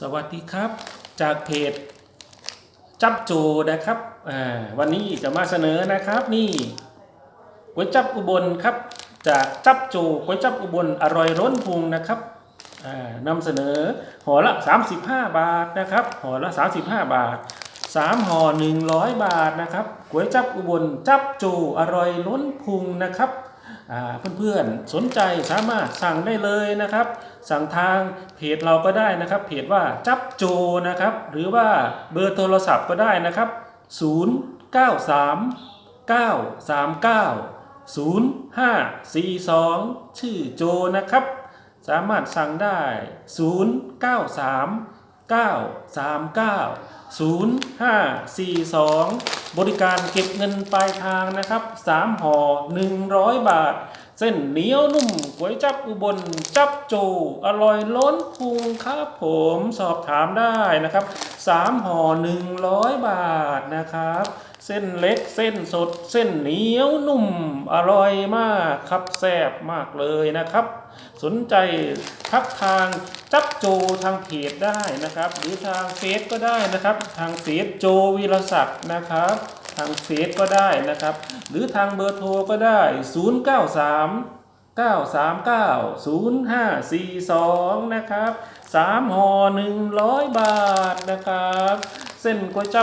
สวัสดีครับ จากเพจจับโจนะครับวันนี้จะมาเสนอนะครับนี่ก๋วยจับอุบลครับ จากจับโจก๋วยจับอุบลอร่อยล้นพุงนะครับนำเสนอห่อละ 35 บาทนะครับห่อละ 35 บาท 3ห่อ100 บาทนะครับก๋วยจับอุบลจับโจอร่อยล้นพุงนะครับ เพื่อนๆสนใจสามารถสั่งได้เลยนะครับ สั่งทางเพจเราก็ได้นะครับ เพจว่าจับโจนะครับ หรือว่าเบอร์โทรศัพท์ก็ได้นะครับ 093 939 0542 ชื่อโจนะครับ สามารถสั่งได้ 093 939 0542 บริการเก็บเงินปลายทางนะครับ 3ห่อ100 บาท เส้นเหนียวนุ่มก๋วยจับอุบล จับโจอร่อยล้นพุงครับผมสอบถามได้นะครับ 3ห่อ100 บาท นะครับ เส้นเล็กเส้นสด เส้นเหนียวนุ่มอร่อยมากครับแซ่บมากเลยนะครับ สนใจทักทางจับโจทางเพจได้นะครับ หรือทางเฟซก็ได้นะครับ ทางเฟซโจวีรศักดิ์นะครับทางเฟซก็ได้นะครับ หรือทางเบอร์โทรก็ได้ 093 939 0542 นะครับ 3ห่อ100 บาทนะครับ เส้นก๋วยจับ